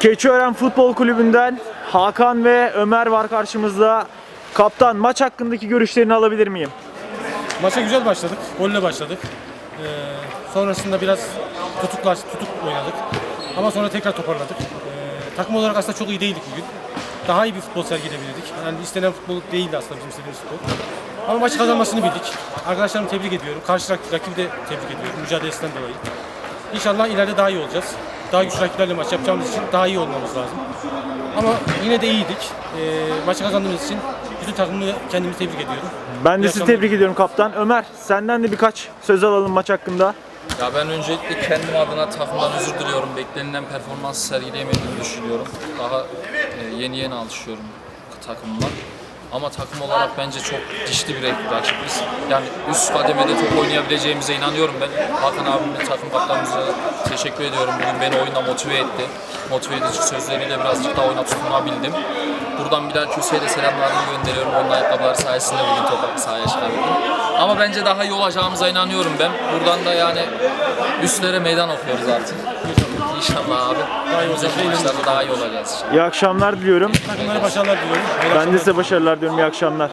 Keçiören Futbol Kulübü'nden Hakan ve Ömer var karşımızda. Kaptan maç hakkındaki görüşlerini alabilir miyim? Maça güzel başladık. Golle başladık. Ee, sonrasında biraz tutuklaş, tutuk oynadık. Ama sonra tekrar toparladık. Ee, takım olarak aslında çok iyi değildik bugün. Daha iyi bir futbol sergileyebilirdik. Yani istenen futbol değildi aslında bizim istediğimiz futbol. Ama maçı kazanmasını bildik. Arkadaşlarımı tebrik ediyorum. Karşı rak- rakibi de tebrik ediyorum mücadelesinden dolayı. İnşallah ileride daha iyi olacağız. Daha güçlü rakiplerle maç yapacağımız için daha iyi olmamız lazım. Ama yine de iyiydik. Ee, maçı kazandığımız için bütün takımı kendimi tebrik ediyorum. Ben de sizi tebrik ediyorum kaptan. Ömer senden de birkaç söz alalım maç hakkında. Ya ben öncelikle kendim adına takımdan özür diliyorum. Beklenilen performans sergileyemediğimi düşünüyorum. Daha e, yeni yeni alışıyorum takımıma. Ama takım olarak bence çok dişli bir rakibiz. Yani üst kademede top oynayabileceğimize inanıyorum ben. Hakan abimle takım kaptanımıza teşekkür ediyorum. Bugün beni oyuna motive etti. Motive edici sözleriyle birazcık daha oyuna tutunabildim. Buradan Bilal Köse'ye de selamlarımı gönderiyorum. Onun ayakkabıları sayesinde bugün topa sahaya çıkabildim. Ama bence daha iyi olacağımıza inanıyorum ben. Buradan da yani üstlere meydan okuyoruz artık. İnşallah abi. Önümüzdeki maçlarda daha iyi olacağız. İyi akşamlar diliyorum. Takımlara başarılar diliyorum. Ben de size başarılar diliyorum. İyi akşamlar.